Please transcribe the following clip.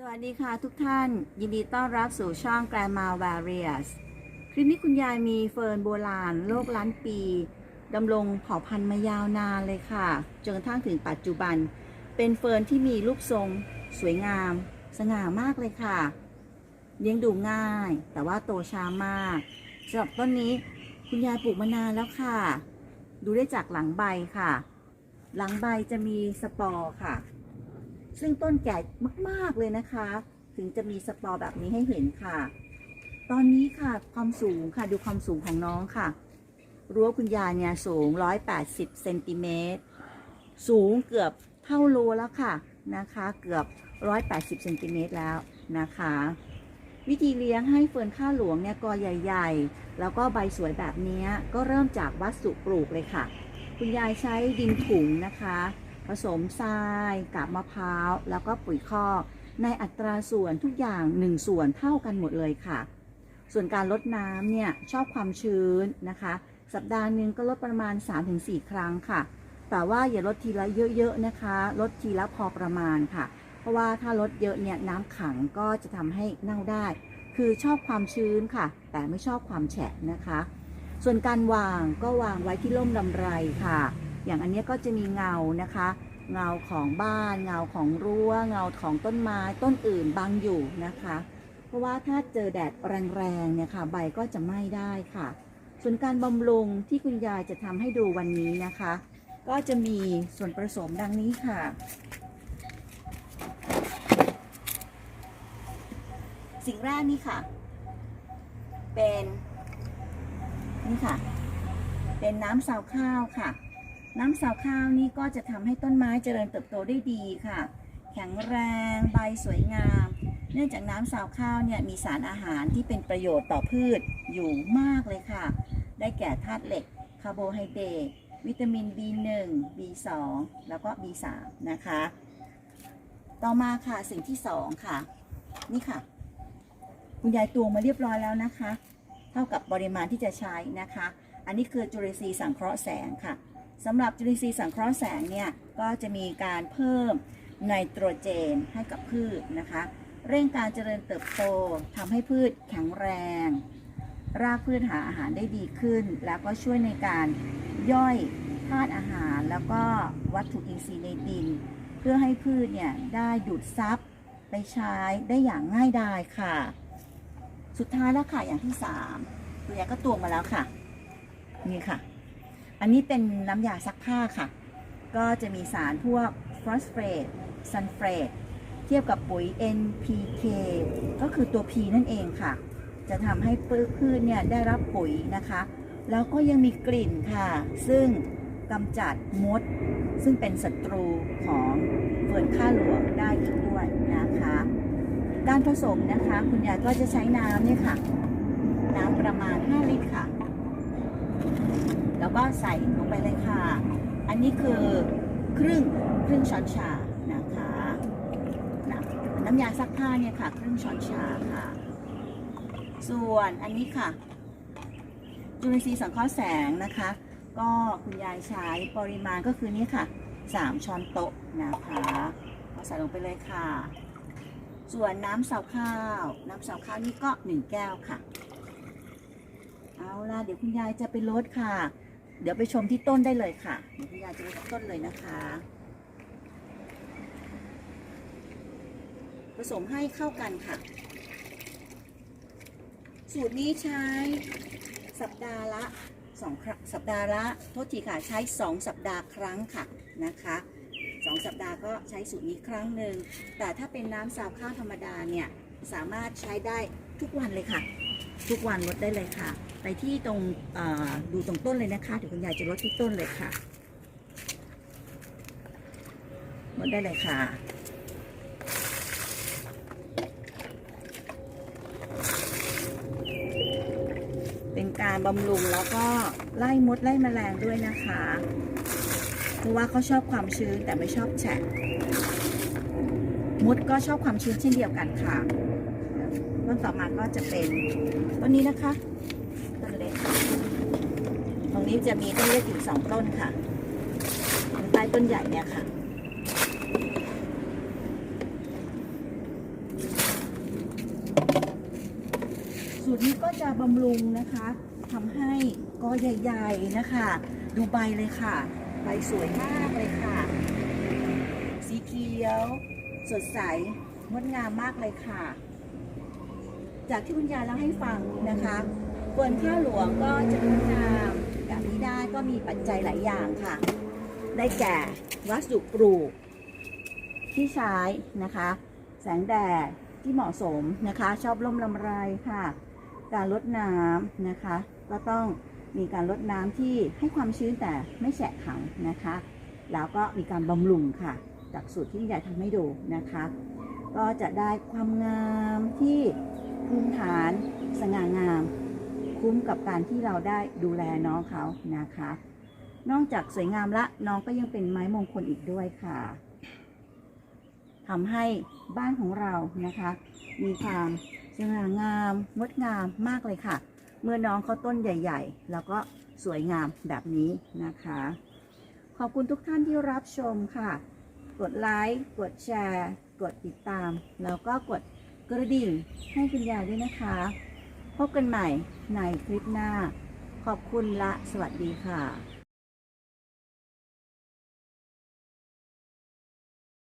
สวัสดีค่ะทุกท่าน ยินดีต้อนรับสู่ช่อง Grandma Various คลิปนี้คุณยายมีเฟิร์นโบราณโลกล้านปีดำรงเผ่าพันธุ์มายาวนานเลยค่ะ จนกระทั่งถึงปัจจุบัน เป็นเฟิร์นที่มีรูปทรง สวยงาม สง่ามากเลยค่ะ เลี้ยงดูง่าย แต่ว่าโตช้ามากสำหรับต้นนี้คุณยายปลูกมานานแล้วค่ะ ดูได้จากหลังใบค่ะ หลังใบจะมีสปอร์ค่ะ ซึ่งต้นแก่มาก ๆเลยนะคะ ถึงจะมีสปอร์แบบนี้ให้เห็นค่ะ ตอนนี้ค่ะความสูงค่ะดูความสูงของน้องค่ะ รั้วคุณยายเนี่ยสูง 180เซนติเมตรสูงเกือบเท่ารั้วแล้วค่ะนะคะ เกือบ 180เซนติเมตรแล้วนะคะ วิธีเลี้ยงให้เฟิร์นข้าวหลวงเนี่ยกอใหญ่ ๆ แล้วก็ใบสวยแบบนี้ก็เริ่มจากวัสดุปลูกเลยค่ะ คุณยายใช้ดินถุงนะคะ ผสมทรายกับมะพร้าว แล้วก็ปุ๋ยคอกในอัตราส่วนทุกอย่าง 1 ส่วนเท่ากันหมดเลยค่ะ ส่วนการลดน้ำเนี่ยชอบความชื้นนะคะ สัปดาห์หนึ่งก็ลดประมาณ 3-4 ครั้งค่ะ แต่ว่าอย่าลดทีละเยอะๆนะคะ ลดทีละพอประมาณค่ะ เพราะว่าถ้าลดเยอะเนี่ยน้ำขังก็จะทำให้เน่าได้ คือชอบความชื้นค่ะ แต่ไม่ชอบความแฉะนะคะ ส่วนการวางก็วางไว้ที่ร่มลำไรค่ะ อย่างอันนี้ก็จะมีเงานะคะ เงาของบ้าน เงาของรั้ว เงาของต้นไม้ต้นอื่นบังอยู่นะคะ เพราะว่าถ้าเจอแดดแรงๆเนี่ยค่ะใบก็จะไหม้ได้ค่ะ ส่วนการบำรุงที่คุณยายจะทำให้ดูวันนี้นะคะ ก็จะมีส่วนผสมดังนี้ค่ะสิ่งแรกนี่ค่ะ เป็น นี่ค่ะ เป็นน้ำซาวข้าวค่ะ น้ำซาวข้าวนี่ก็จะทำให้ต้นไม้เจริญเติบโตได้ดีค่ะ แข็งแรงใบสวยงาม เนื่องจากน้ำซาวข้าวเนี่ยมีสารอาหารที่เป็นประโยชน์ต่อพืชอยู่มากเลยค่ะ ได้แก่ธาตุเหล็กคาร์โบไฮเดรตวิตามิน B1 B2 แล้วก็ B3 นะคะ ต่อมาค่ะสิ่งที่สองค่ะ นี่ค่ะ คุณยายตวงมาเรียบร้อยแล้วนะคะ เท่ากับปริมาณที่จะใช้นะคะ อันนี้คือจุลินทรีย์สังเคราะห์แสงค่ะ สำหรับจุลินทรีย์สังเคราะห์แสงเนี่ยก็จะมีการเพิ่มไนโตรเจนให้กับพืชนะคะ เร่งการเจริญเติบโตทำให้พืชแข็งแรง รากพืชหาอาหารได้ดีขึ้น แล้วก็ช่วยในการย่อยธาตุอาหารแล้วก็วัตถุอินทรีย์ในดิน เพื่อให้พืชเนี่ยได้ดูดซับไปใช้ได้อย่างง่ายดายค่ะ สุดท้ายแล้วค่ะอย่างที่สามคุณยายก็ตวงมาแล้วค่ะ นี่ค่ะ อันนี้เป็นน้ำยาซักผ้าค่ะ ก็จะมีสารพวกฟอสเฟตซันเฟตเทียบกับปุ๋ย NPK ก็คือตัว P นั่นเองค่ะ จะทำให้พืชเนี่ยได้รับปุ๋ยนะคะ แล้วก็ยังมีกลิ่นค่ะ ซึ่งกำจัดมด ซึ่งเป็นศัตรูของเฟิร์นข้าหลวงได้อีกด้วยนะคะ การผสมนะคะ คุณยายก็จะใช้น้ำเนี่ยค่ะ น้ำประมาณ 5 ลิตรค่ะ แล้วก็ใส่ลงไปเลยค่ะ อันนี้คือครึ่งครึ่งช้อนชานะคะนะน้ำยาซักผ้าเนี่ยค่ะ ครึ่งช้อนชาค่ะ ส่วนอันนี้ค่ะ จุลินทรีย์สังเคราะห์แสงนะคะ ก็คุณยายใช้ปริมาณก็คือนี่ค่ะ3ช้อนโต๊ะนะคะเอาใส่ลงไปเลยค่ะ ส่วนน้ำเสาข้าว น้ำเสาข้าวนี่ก็1แก้วค่ะ เอาล่ะเดี๋ยวคุณยายจะไปลดค่ะ เดี๋ยวไปชมที่ต้นได้เลยค่ะเดี๋ยวคุณยาจะไปต้นเลยนะคะ ผสมให้เข้ากันค่ะ สูตรนี้ใช้สัปดาห์ละสองครั้งสัปดาห์ละโทษทีค่ะใช้2สัปดาห์ครั้งค่ะนะคะสองสัปดาห์ก็ใช้สูตรนี้ครั้งหนึ่งแต่ถ้าเป็นน้ำซาวข้าวธรรมดาเนี่ย สามารถใช้ได้ทุกวันเลยค่ะ ทุกวันลดได้เลยค่ะ ไปที่ตรงดูตรงต้นเลยนะคะเดี๋ยวคุณยายจะลดที่ต้นเลยค่ะลดได้เลยค่ะเป็นการบำรุงแล้วก็ไล่มดไล่แมลงด้วยนะคะ เพราะว่าเขาชอบความชื้นแต่ไม่ชอบแฉะ มดก็ชอบความชื้นเช่นเดียวกันค่ะ ต้นต่อมาก็จะเป็นต้นนี้นะคะต้นเล็กตรงนี้จะมีต้นเล็กอยู่สองต้นค่ะใต้ต้นใหญ่เนี่ยค่ะสูตรนี้ก็จะบำรุงนะคะทำให้ก็ใหญ่ ๆนะคะ ดูใบเลยค่ะ ใบสวยมากเลยค่ะ สีเขียว สดใสงดงามมากเลยค่ะ จากที่คุณยายเล่าให้ฟังนะคะเฟิร์นข้าวหลวงก็จะงดงามแบบนี้ได้ก็มีปัจจัยหลายอย่างค่ะ ได้แก่วัสดุปลูก ที่ใช้นะคะ แสงแดดที่เหมาะสมนะคะ ชอบร่มลำไรค่ะ การลดน้ำนะคะ ก็ต้องมีการลดน้ำที่ให้ความชื้นแต่ไม่แฉะขังนะคะ แล้วก็มีการบำรุงค่ะ จากสูตรที่คุณยายทำให้ดูนะคะ ก็จะได้ความงามที่ภูมิฐานสง่างาม คุ้มกับการที่เราได้ดูแลน้องเขานะคะ นอกจากสวยงามละน้องก็ยังเป็นไม้มงคลอีกด้วยค่ะทำให้บ้านของเรานะคะ มีความสง่างามงดงามมากเลยค่ะ เมื่อน้องเขาต้นใหญ่ ๆ แล้วก็สวยงามแบบนี้นะคะ ขอบคุณทุกท่านที่รับชมค่ะ กดไลค์ กดแชร์ กดติดตาม แล้วก็กดกระดิ่งให้คุณยายด้วยนะคะ พบกันใหม่ในคลิปหน้า ขอบคุณและสวัสดีค่ะ